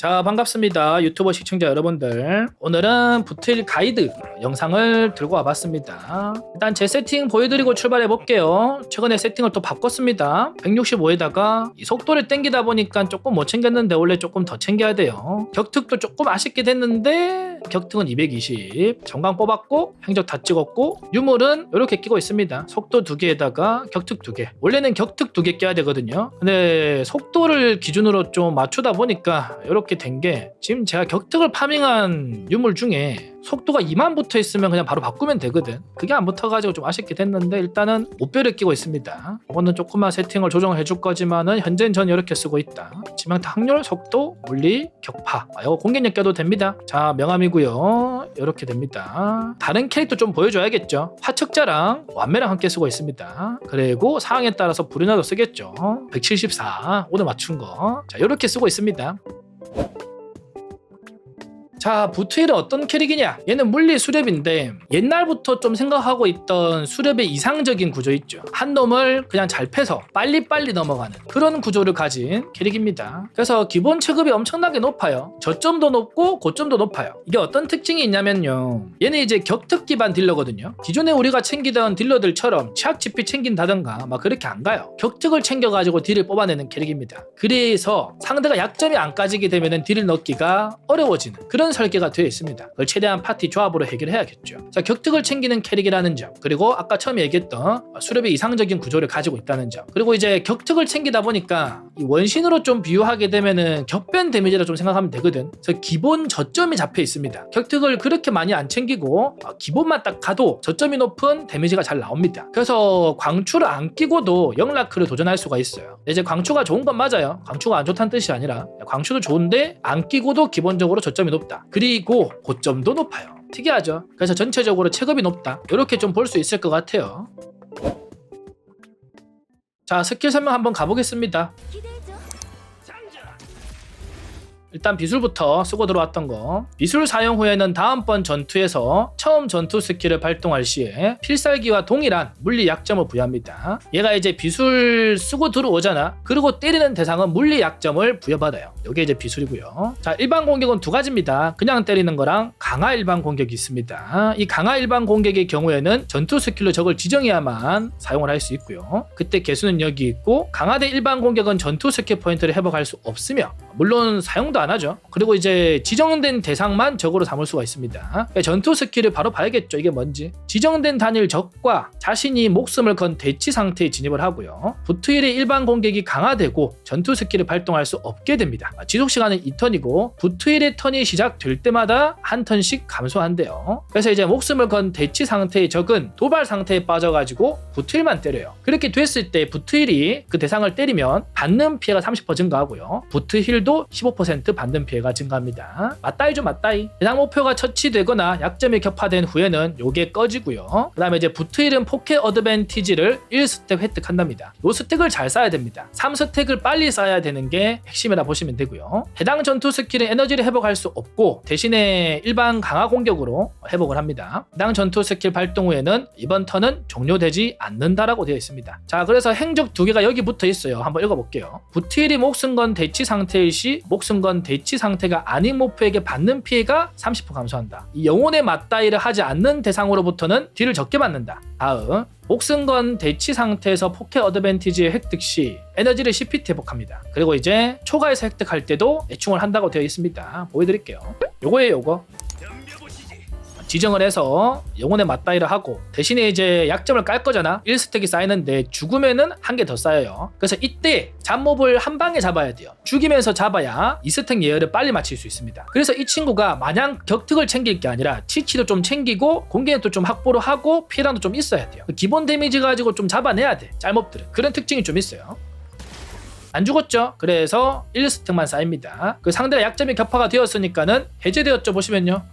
자 반갑습니다 유튜버 시청자 여러분들. 오늘은 부틸 가이드 영상을 들고 와봤습니다. 일단 제 세팅 보여드리고 출발해 볼게요. 최근에 세팅을 또 바꿨습니다. 165에다가 이 속도를 땡기다 보니까 조금 못 챙겼는데 원래 조금 더 챙겨야 돼요. 격특도 조금 아쉽게 됐는데 격특은 220 정강 뽑았고 행적 다 찍었고 유물은 이렇게 끼고 있습니다. 속도 두 개에다가 격특 두개. 원래는 격특 두개 껴야 되거든요. 근데 속도를 기준으로 좀 맞추다 보니까 이렇게 된 게 지금 제가 격특을 파밍한 유물 중에 속도가 2만 붙어 있으면 그냥 바로 바꾸면 되거든. 그게 안 붙어가지고 좀 아쉽게 됐는데 일단은 목표를 끼고 있습니다. 이거는 조금만 세팅을 조정해 줄 거지만은 현재는 전 이렇게 쓰고 있다. 지명타 확률 속도 물리 격파. 아, 이거 공격력 껴도 됩니다. 자 명암이고요. 이렇게 됩니다. 다른 캐릭터 좀 보여줘야겠죠. 화척자랑 완매랑 함께 쓰고 있습니다. 그리고 상황에 따라서 불이나도 쓰겠죠. 174 오늘 맞춘 거 자 이렇게 쓰고 있습니다 자, 부트일은 어떤 캐릭이냐? 얘는 물리 수렵인데 옛날부터 좀 생각하고 있던 수렵의 이상적인 구조 있죠. 한 놈을 그냥 잘 패서 빨리빨리 넘어가는 그런 구조를 가진 캐릭입니다. 그래서 기본 체급이 엄청나게 높아요. 저점도 높고 고점도 높아요. 이게 어떤 특징이 있냐면요. 얘는 이제 격특 기반 딜러거든요. 기존에 우리가 챙기던 딜러들처럼 취약 지피 챙긴다던가 막 그렇게 안 가요. 격특을 챙겨가지고 딜을 뽑아내는 캐릭입니다. 그래서 상대가 약점이 안 까지게 되면 딜을 넣기가 어려워지는 그런 설계가 되어 있습니다. 그걸 최대한 파티 조합으로 해결해야겠죠. 자, 격특을 챙기는 캐릭이라는 점, 그리고 아까 처음에 얘기했던 수렵의 이상적인 구조를 가지고 있다는 점, 그리고 이제 격특을 챙기다 보니까 이 원신으로 좀 비유하게 되면은 격변 데미지라 좀 생각하면 되거든. 그래서 기본 저점이 잡혀 있습니다. 격특을 그렇게 많이 안 챙기고 어, 기본만 딱 가도 저점이 높은 데미지가 잘 나옵니다. 그래서 광추를 안 끼고도 영라크를 도전할 수가 있어요. 이제 광추가 좋은 건 맞아요. 광추가 안 좋다는 뜻이 아니라 광추도 좋은데 안 끼고도 기본적으로 저점이 높다. 그리고 고점도 높아요. 특이하죠. 그래서 전체적으로 체급이 높다. 이렇게 좀 볼 수 있을 것 같아요. 자, 스킬 설명 한번 가보겠습니다. 일단 비술부터 쓰고 들어왔던 거. 비술 사용 후에는 다음번 전투에서 처음 전투 스킬을 발동할 시에 필살기와 동일한 물리 약점을 부여합니다. 얘가 이제 비술 쓰고 들어오잖아. 그리고 때리는 대상은 물리 약점을 부여받아요. 이게 이제 비술이고요. 자 일반 공격은 두 가지입니다. 그냥 때리는 거랑 강화 일반 공격이 있습니다. 이 강화 일반 공격의 경우에는 전투 스킬로 적을 지정해야만 사용을 할 수 있고요. 그때 개수는 여기 있고 강화대 일반 공격은 전투 스킬 포인트를 회복할 수 없으며 물론 사용도 안 하죠. 그리고 이제 지정된 대상만 적으로 삼을 수가 있습니다. 그러니까 전투 스킬을 바로 봐야겠죠. 이게 뭔지. 지정된 단일 적과 자신이 목숨을 건 대치 상태에 진입을 하고요. 부트일의 일반 공격이 강화되고 전투 스킬을 발동할 수 없게 됩니다. 지속 시간은 2턴이고 부트일의 턴이 시작될 때마다 한 턴씩 감소한대요. 그래서 이제 목숨을 건 대치 상태의 적은 도발 상태에 빠져가지고 부트일만 때려요. 그렇게 됐을 때 부트일이 그 대상을 때리면 받는 피해가 30% 증가하고요. 부트힐도 15% 받는 피해가 증가합니다. 맞다이죠 맞다이. 해당 목표가 처치되거나 약점이 격파된 후에는 요게 꺼지고요. 그 다음에 이제 부트힐은 포켓 어드밴티지를 1스택 획득한답니다. 요 스택을 잘 쌓아야 됩니다. 3스택을 빨리 쌓아야 되는 게 핵심이라 보시면 되고요. 해당 전투 스킬은 에너지를 회복할 수 없고 대신에 일반 강화 공격으로 회복을 합니다. 해당 전투 스킬 발동 후에는 이번 턴은 종료되지 않는다라고 되어 있습니다. 자 그래서 행적 두 개가 여기 붙어 있어요. 한번 읽어볼게요. 부트힐이 목숨 건 대치 상태일 시 목숨 건 대치 상태가 아닌 목표에게 받는 피해가 30% 감소한다. 이 영혼의 맞다이를 하지 않는 대상으로부터는 딜을 적게 받는다. 다음 목숨건 대치 상태에서 포켓 어드밴티지의 획득 시 에너지를 CPT 회복합니다. 그리고 이제 초과해서 획득할 때도 애충을 한다고 되어 있습니다. 보여드릴게요. 요거예요, 요거. 지정을 해서 영혼의 맞다이를 하고 대신에 이제 약점을 깔 거잖아. 1스택이 쌓이는데 죽으면은 한 개 더 쌓여요. 그래서 이때 잡몹을 한 방에 잡아야 돼요. 죽이면서 잡아야 2스택 예열을 빨리 마칠 수 있습니다. 그래서 이 친구가 마냥 격특을 챙길 게 아니라 치치도 좀 챙기고 공격도 좀 확보를 하고 피해량도 좀 있어야 돼요. 기본 데미지 가지고 좀 잡아내야 돼. 짤몹들은. 그런 특징이 좀 있어요. 안 죽었죠? 그래서 1스택만 쌓입니다. 그 상대가 약점이 격파가 되었으니까는 해제되었죠 보시면요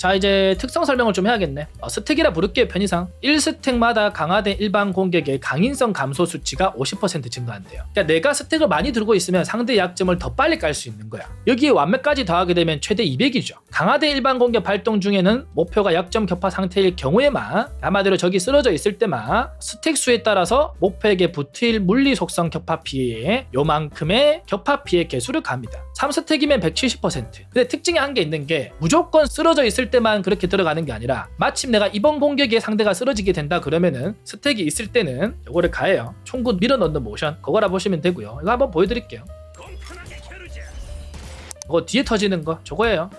자 이제 특성 설명을 좀 해야겠네. 어, 스택이라 부를게요 편의상. 1스택마다 강화된 일반 공격의 강인성 감소 수치가 50% 증가한대요. 그러니까 내가 스택을 많이 들고 있으면 상대 약점을 더 빨리 깔 수 있는 거야. 여기에 완맥까지 더하게 되면 최대 200이죠. 강화된 일반 공격 발동 중에는 목표가 약점 격파 상태일 경우에만 아마대로 적이 쓰러져 있을 때만 스택 수에 따라서 목표에게 붙을 물리 속성 격파 피해에 요만큼의 격파 피해 개수를 갑니다 3스택이면 170% 근데 특징이 한 게 있는 게 무조건 쓰러져 있을 때만 그렇게 들어가는 게 아니라 마침 내가 이번 공격에 상대가 쓰러지게 된다 그러면은 스택이 있을 때는 요거를 가해요. 총구 밀어넣는 모션. 그거라 보시면 되고요. 이거 한번 보여드릴게요. 이거 뒤에 터지는 거 저거예요.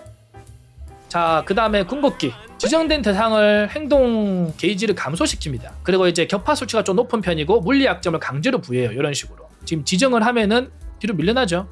자 그 다음에 궁극기 지정된 대상을 행동 게이지를 감소시킵니다. 그리고 이제 격파 수치가 좀 높은 편이고 물리 약점을 강제로 부여해요. 이런 식으로. 지금 지정을 하면은 뒤로 밀려나죠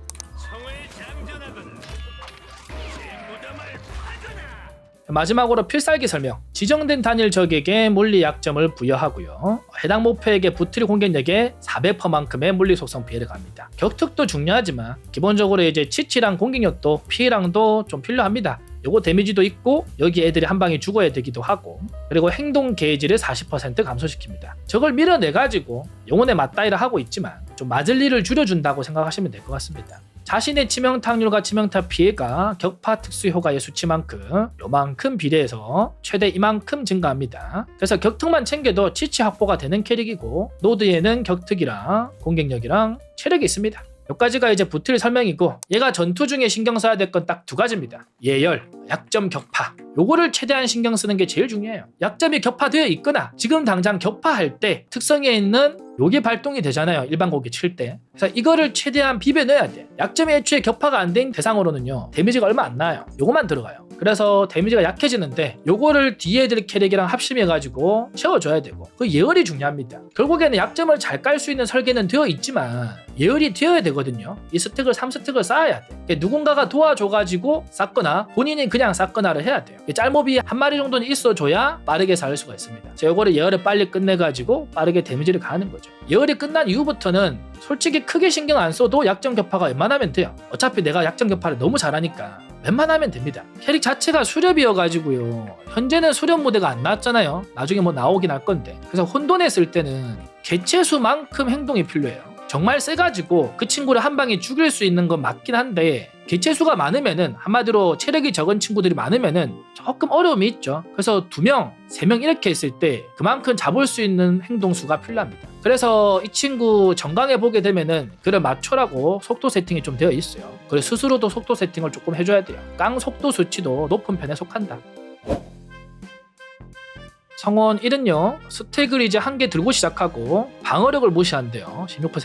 마지막으로 필살기 설명. 지정된 단일 적에게 물리 약점을 부여하고요. 해당 목표에게 붙을 공격력의 400%만큼의 물리 속성 피해를 갑니다. 격특도 중요하지만 기본적으로 이제 치치랑 공격력도 피해량도 좀 필요합니다. 요거 데미지도 있고 여기 애들이 한 방에 죽어야 되기도 하고 그리고 행동 게이지를 40% 감소시킵니다. 저걸 밀어내 가지고 영혼의 맞다이를 하고 있지만 좀 맞을 일을 줄여준다고 생각하시면 될 것 같습니다. 자신의 치명타률과 치명타 피해가 격파 특수 효과의 수치만큼 요만큼 비례해서 최대 이만큼 증가합니다. 그래서 격특만 챙겨도 치치 확보가 되는 캐릭이고 노드에는 격특이랑 공격력이랑 체력이 있습니다. 여기까지가 이제 부틀 설명이고 얘가 전투 중에 신경 써야 될 건 딱 두 가지입니다. 예열, 약점 격파. 요거를 최대한 신경 쓰는 게 제일 중요해요. 약점이 격파되어 있거나 지금 당장 격파할 때 특성에 있는 요게 발동이 되잖아요. 일반 고기 칠 때. 그래서 이거를 최대한 비벼 넣어야 돼. 약점이 애초에 격파가 안 된 대상으로는요. 데미지가 얼마 안 나요. 요거만 들어가요. 그래서 데미지가 약해지는데 요거를 뒤에 들 캐릭이랑 합심해 가지고 채워줘야 되고 그 예열이 중요합니다. 결국에는 약점을 잘 깔 수 있는 설계는 되어 있지만 예열이 되어야 되거든요. 이 스택을 3스택을 쌓아야 돼. 그러니까 누군가가 도와줘가지고 쌓거나 본인이 그냥 쌓거나를 해야 돼요. 짤몹이 한 마리 정도는 있어줘야 빠르게 살 수가 있습니다. 자, 요거를 예열을 빨리 끝내가지고 빠르게 데미지를 가하는 거죠. 예열이 끝난 이후부터는 솔직히 크게 신경 안 써도 약점 격파가 웬만하면 돼요. 어차피 내가 약점 격파를 너무 잘하니까 웬만하면 됩니다. 캐릭 자체가 수렵이어가지고요. 현재는 수렵 모델가 안 나왔잖아요. 나중에 뭐 나오긴 할 건데. 그래서 혼돈했을 때는 개체수만큼 행동이 필요해요. 정말 세가지고 그 친구를 한 방에 죽일 수 있는 건 맞긴 한데 개체수가 많으면은 한마디로 체력이 적은 친구들이 많으면은 조금 어려움이 있죠. 그래서 두 명, 세 명 이렇게 했을 때 그만큼 잡을 수 있는 행동수가 필요합니다. 그래서 이 친구 정강해 보게 되면은 그를 맞춰라고 속도 세팅이 좀 되어 있어요. 그래서 스스로도 속도 세팅을 조금 해줘야 돼요. 깡 속도 수치도 높은 편에 속한다. 성원 1은요 스택을 이제 한개 들고 시작하고 방어력을 무시한대요 16%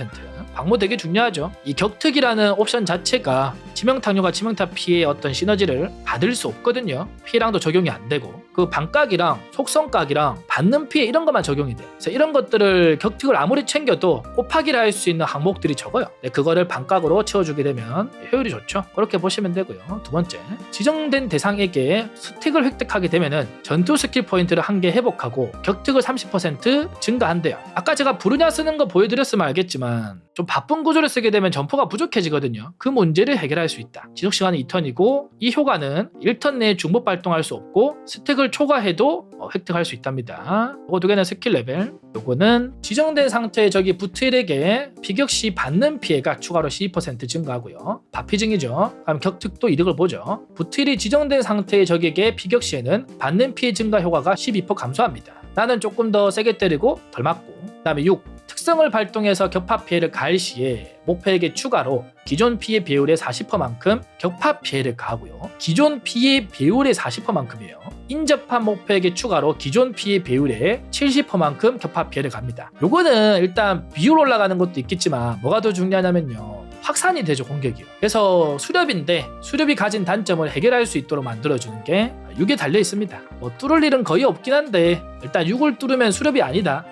방모 되게 중요하죠. 이 격특이라는 옵션 자체가 치명타뇨가 치명타 피해의 어떤 시너지를 받을 수 없거든요. 피해량도 적용이 안 되고. 그 방각이랑 속성각이랑 받는 피해 이런 것만 적용이 돼. 그래서 이런 것들을 격특을 아무리 챙겨도 곱하기를 할 수 있는 항목들이 적어요. 네, 그거를 방각으로 채워주게 되면 효율이 좋죠. 그렇게 보시면 되고요. 두 번째 지정된 대상에게 스택을 획득하게 되면은 전투 스킬 포인트를 한 개 회복하고 격특을 30% 증가한대요. 아까 제가 부르냐 쓰는 거 보여드렸으면 알겠지만 좀 바쁜 구조를 쓰게 되면 점포가 부족해지거든요. 그 문제를 해결할 수 있다. 지속 시간은 2턴이고 이 효과는 1턴 내에 중복 발동할 수 없고 스택을 초과해도 어, 획득할 수 있답니다. 이거 두 개는 스킬 레벨. 요거는 지정된 상태의 적이 부틀에게 비격 시 받는 피해가 추가로 12% 증가하고요. 바피증이죠. 그럼 격특도 이득을 보죠. 부틀이 지정된 상태의 적에게 비격 시에는 받는 피해 증가 효과가 12% 감소합니다. 나는 조금 더 세게 때리고 덜 맞고. 그다음에 6. 특성을 발동해서 격파 피해를 가할 시에 목표에게 추가로 기존 피해 비율의 40%만큼 격파 피해를 가하고요. 기존 피해 비율의 40%만큼이에요. 인접한 목표에게 추가로 기존 피해 비율의 70%만큼 격파 피해를 갑니다. 요거는 일단 비율 올라가는 것도 있겠지만 뭐가 더 중요하냐면요. 확산이 되죠 공격이요. 그래서 수렵인데 수렵이 가진 단점을 해결할 수 있도록 만들어주는 게 6에 달려 있습니다. 뭐 뚫을 일은 거의 없긴 한데 일단 6을 뚫으면 수렵이 아니다.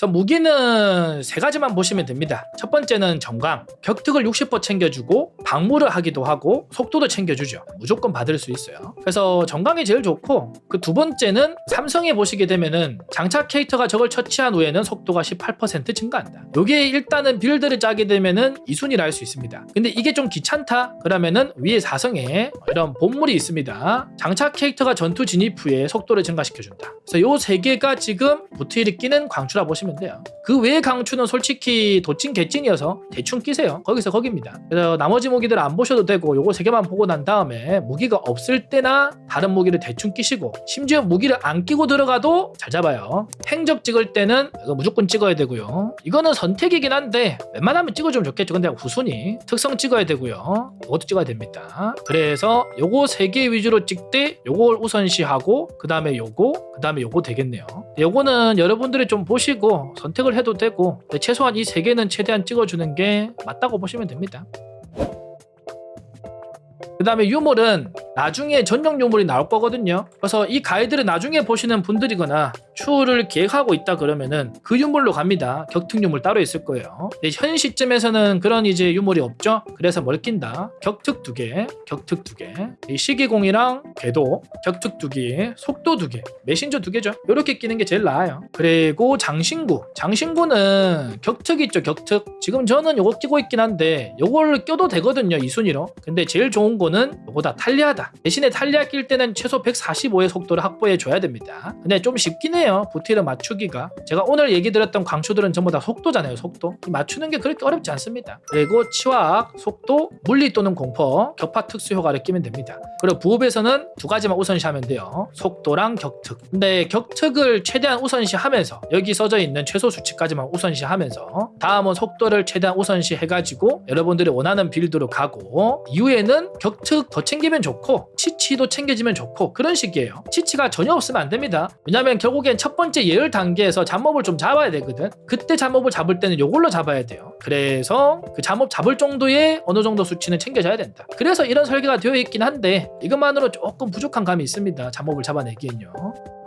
그래서 무기는 세 가지만 보시면 됩니다. 첫 번째는 정강, 격특을 60% 챙겨주고 방무를 하기도 하고 속도도 챙겨주죠. 무조건 받을 수 있어요. 그래서 정강이 제일 좋고 그 두 번째는 삼성에 보시게 되면은 장착 캐릭터가 저걸 처치한 후에는 속도가 18% 증가한다. 요게 일단은 빌드를 짜게 되면은 이 순위를 할 수 있습니다. 근데 이게 좀 귀찮다? 그러면은 위에 4성에 이런 본물이 있습니다. 장착 캐릭터가 전투 진입 후에 속도를 증가시켜준다. 그래서 요 세 개가 지금 부트일이 끼는 광추라 보시면 돼요. 그 외의 강추는 솔직히 도찐 개찐이어서 대충 끼세요. 거기서 거기입니다. 그래서 나머지 무기들 안 보셔도 되고 요거 세 개만 보고 난 다음에 무기가 없을 때나 다른 무기를 대충 끼시고 심지어 무기를 안 끼고 들어가도 잘 잡아요. 행적 찍을 때는 이거 무조건 찍어야 되고요. 이거는 선택이긴 한데 웬만하면 찍어주면 좋겠죠. 근데 후순위 특성 찍어야 되고요. 이것도 찍어야 됩니다. 그래서 요거 세 개 위주로 찍되 요걸 우선시하고 그 다음에 요거 그 다음에 요거 되겠네요. 요거는 여러분들이 좀 보시고 선택을 해도 되고 최소한 이 세 개는 최대한 찍어주는 게 맞다고 보시면 됩니다. 그 다음에 유물은 나중에 전용 유물이 나올 거거든요. 그래서 이 가이드를 나중에 보시는 분들이거나 추후를 계획하고 있다 그러면은 그 유물로 갑니다. 격특 유물 따로 있을 거예요. 현 시점에서는 그런 이제 유물이 없죠. 그래서 뭘 낀다? 격특 두 개, 격특 두 개, 이 시기공이랑 궤도, 격특 두 개, 속도 두 개, 메신저 두 개죠. 이렇게 끼는 게 제일 나아요. 그리고 장신구, 장신구는 격특 있죠. 격특. 지금 저는 요거 끼고 있긴 한데 요걸 껴도 되거든요. 이 순위로. 근데 제일 좋은 거는 요거다 탈리아다. 대신에 탈리아 낄 때는 최소 145의 속도를 확보해 줘야 됩니다. 근데 좀 쉽긴 해요. 부티를 맞추기가. 제가 오늘 얘기 드렸던 광추들은 전부 다 속도잖아요. 속도. 이 맞추는 게 그렇게 어렵지 않습니다. 그리고 치화학, 속도, 물리 또는 공포, 격파 특수 효과를 끼면 됩니다. 그리고 부업에서는 두 가지만 우선시하면 돼요. 속도랑 격특. 근데 격특을 최대한 우선시하면서 여기 써져 있는 최소 수치까지만 우선시하면서 다음은 속도를 최대한 우선시해가지고 여러분들이 원하는 빌드로 가고 이후에는 격특 더 챙기면 좋고 치치도 챙겨지면 좋고 그런 식이에요. 치치가 전혀 없으면 안 됩니다. 왜냐면 결국엔 첫 번째 예열 단계에서 잡몹을 좀 잡아야 되거든. 그때 잡몹을 잡을 때는 요걸로 잡아야 돼요. 그래서 그 잡몹 잡을 정도의 어느 정도 수치는 챙겨져야 된다. 그래서 이런 설계가 되어 있긴 한데 이것만으로 조금 부족한 감이 있습니다. 잡몹을 잡아내기엔요.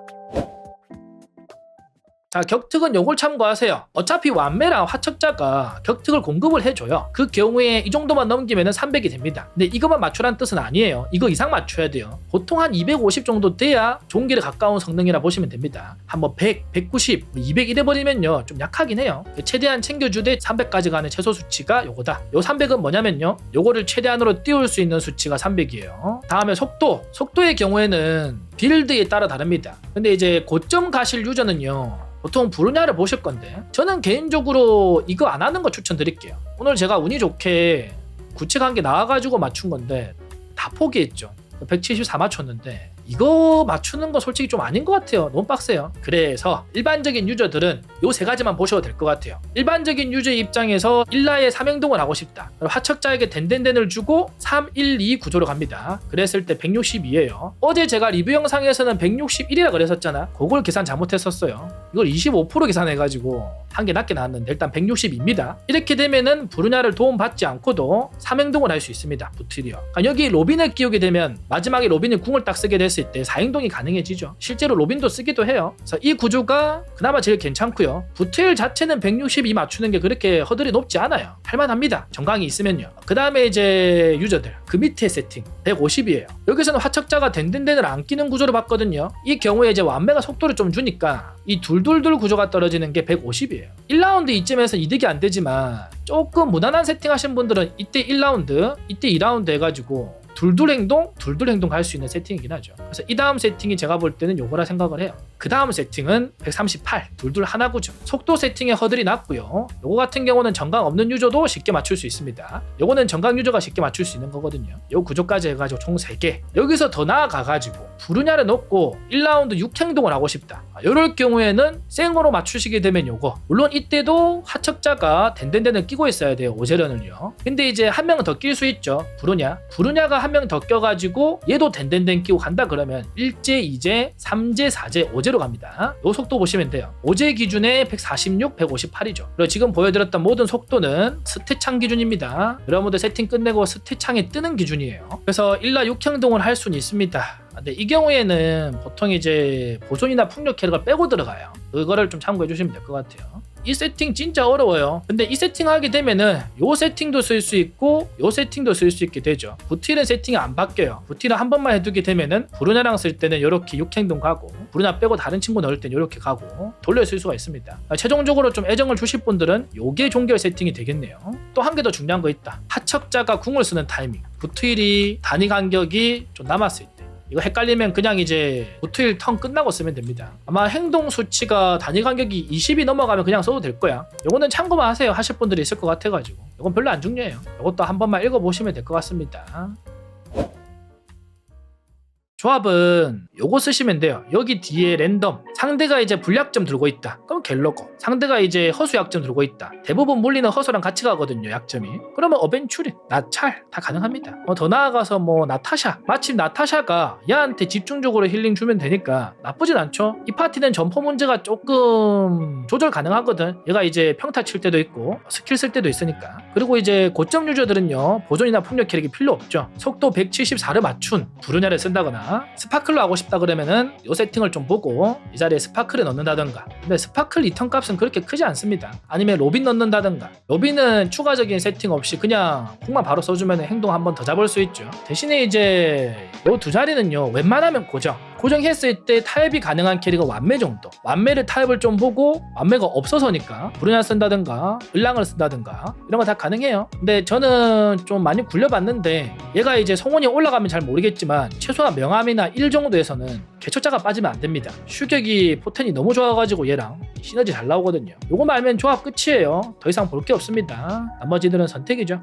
자, 격특은 요걸 참고하세요. 어차피 완매랑 화척자가 격특을 공급을 해줘요. 그 경우에 이 정도만 넘기면 300이 됩니다. 근데 이것만 맞추라는 뜻은 아니에요. 이거 이상 맞춰야 돼요. 보통 한 250 정도 돼야 종기에 가까운 성능이라 보시면 됩니다. 한 뭐 100, 190, 200 이래버리면요. 좀 약하긴 해요. 최대한 챙겨주되 300까지 가는 최소 수치가 요거다. 요 300은 뭐냐면요. 요거를 최대한으로 띄울 수 있는 수치가 300이에요. 다음에 속도. 속도의 경우에는 빌드에 따라 다릅니다. 근데 이제 고점 가실 유저는요. 보통 부르냐를 보실 건데 저는 개인적으로 이거 안 하는 거 추천드릴게요. 오늘 제가 운이 좋게 구체한 게 나와가지고 맞춘 건데 다 포기했죠. 174 맞췄는데 이거 맞추는 거 솔직히 좀 아닌 것 같아요. 너무 빡세요. 그래서 일반적인 유저들은 요 세 가지만 보셔도 될 것 같아요. 일반적인 유저 입장에서 일라의 삼행동을 하고 싶다. 그럼 화척자에게 덴덴덴을 주고 3, 1, 2 구조로 갑니다. 그랬을 때 162예요. 어제 제가 리뷰 영상에서는 161이라 그랬었잖아. 그걸 계산 잘못했었어요. 이걸 25% 계산해가지고 한 개 낮게 나왔는데 일단 160입니다. 이렇게 되면은 부르냐를 도움받지 않고도 삼행동을 할 수 있습니다. 부트리어. 그러니까 여기 로빈을 끼우게 되면 마지막에 로빈이 궁을 딱 쓰게 됐을 때 4행동이 가능해지죠. 실제로 로빈도 쓰기도 해요. 그래서 이 구조가 그나마 제일 괜찮고요. 부트일 자체는 162 맞추는 게 그렇게 허들이 높지 않아요. 할만합니다. 정강이 있으면요. 그 다음에 이제 유저들 그 밑에 세팅 150이에요. 여기서는 화척자가 덴덴덴을 안 끼는 구조로 봤거든요. 이 경우에 이제 완매가 속도를 좀 주니까 이 둘둘둘 구조가 떨어지는 게 150이에요. 1라운드 이쯤에서 이득이 안 되지만 조금 무난한 세팅 하신 분들은 이때 1라운드, 이때 2라운드 해가지고 둘둘 행동, 둘둘 행동 할 수 있는 세팅이긴 하죠. 그래서 이 다음 세팅이 제가 볼 때는 요거라 생각을 해요. 그 다음 세팅은 138, 둘둘 하나 구조. 속도 세팅에 허들이 낮고요. 요거 같은 경우는 정강 없는 유저도 쉽게 맞출 수 있습니다. 요거는 정강 유저가 쉽게 맞출 수 있는 거거든요. 요 구조까지 해가지고 총 3개. 여기서 더 나아가가지고 부르냐를 넣고 1라운드 6행동을 하고 싶다. 요럴 경우에는 생으로 맞추시게 되면 요거. 물론 이때도 하척자가 덴덴덴을 끼고 있어야 돼요. 오제련을요. 근데 이제 한 명은 더낄 수 있죠. 부르냐. 부르냐가 한 명 더 껴가지고 얘도 덴덴덴 끼고 간다 그러면 1제, 2제, 3제, 4제, 5제 로 갑니다. 요 속도 보시면 돼요. 5제 기준에 146, 158이죠. 그리고 지금 보여드렸던 모든 속도는 스태창 기준입니다. 여러분들 세팅 끝내고 스태창에 뜨는 기준이에요. 그래서 1라 6행동을 할 수는 있습니다. 근데 이 경우에는 보통 이제 보존이나 풍력 캐릭을 빼고 들어가요. 그거를 좀 참고해 주시면 될 것 같아요. 이 세팅 진짜 어려워요. 근데 이 세팅 하게 되면은 요 세팅도 쓸 수 있고 요 세팅도 쓸 수 있게 되죠. 부틸은 세팅이 안 바뀌어요. 부틸은 한 번만 해두게 되면은 브루나랑 쓸 때는 이렇게 육행동 가고 브루나 빼고 다른 친구 넣을 때는 이렇게 가고 돌려 쓸 수가 있습니다. 아, 최종적으로 좀 애정을 주실 분들은 요게 종결 세팅이 되겠네요. 또 한 개 더 중요한 거 있다. 하척자가 궁을 쓰는 타이밍. 부틸이 단위 간격이 좀 남았을 때. 이거 헷갈리면 그냥 이제 보트일 턴 끝나고 쓰면 됩니다. 아마 행동 수치가 단위 간격이 20이 넘어가면 그냥 써도 될 거야. 요거는 참고만 하세요. 하실 분들이 있을 것 같아가지고. 이건 별로 안 중요해요. 이것도 한 번만 읽어보시면 될 것 같습니다. 조합은 요거 쓰시면 돼요. 여기 뒤에 랜덤. 상대가 이제 불약점 들고 있다. 그럼 갤러거. 상대가 이제 허수 약점 들고 있다. 대부분 물리는 허수랑 같이 가거든요. 약점이. 그러면 어벤츄리, 나찰 다 가능합니다. 어, 더 나아가서 뭐 나타샤. 마침 나타샤가 얘한테 집중적으로 힐링 주면 되니까 나쁘진 않죠. 이 파티는 점퍼 문제가 조금 조절 가능하거든. 얘가 이제 평타 칠 때도 있고 스킬 쓸 때도 있으니까. 그리고 이제 고점 유저들은요 보존이나 폭력 캐릭이 필요 없죠. 속도 174를 맞춘 부르냐를 쓴다거나 스파클로 하고 싶다 그러면은 요 세팅을 좀 보고 이 자리에 스파클을 넣는다던가. 근데 스파클 리턴 값은 그렇게 크지 않습니다. 아니면 로빈 넣는다던가. 로빈은 추가적인 세팅 없이 그냥 궁만 바로 써주면 행동 한번 더 잡을 수 있죠. 대신에 이제 요 두 자리는요 웬만하면 고정. 고정했을 때 타협이 가능한 캐릭은 완매 정도. 완매를 타협을 좀 보고 완매가 없어서니까 브루냐 쓴다든가 을랑을 쓴다든가 이런 거 다 가능해요. 근데 저는 좀 많이 굴려봤는데 얘가 이제 성원이 올라가면 잘 모르겠지만 최소한 명암이나 1 정도에서는 개초자가 빠지면 안 됩니다. 슈격이 포텐이 너무 좋아가지고 얘랑 시너지 잘 나오거든요. 요거만 알면 조합 끝이에요. 더 이상 볼 게 없습니다. 나머지들은 선택이죠.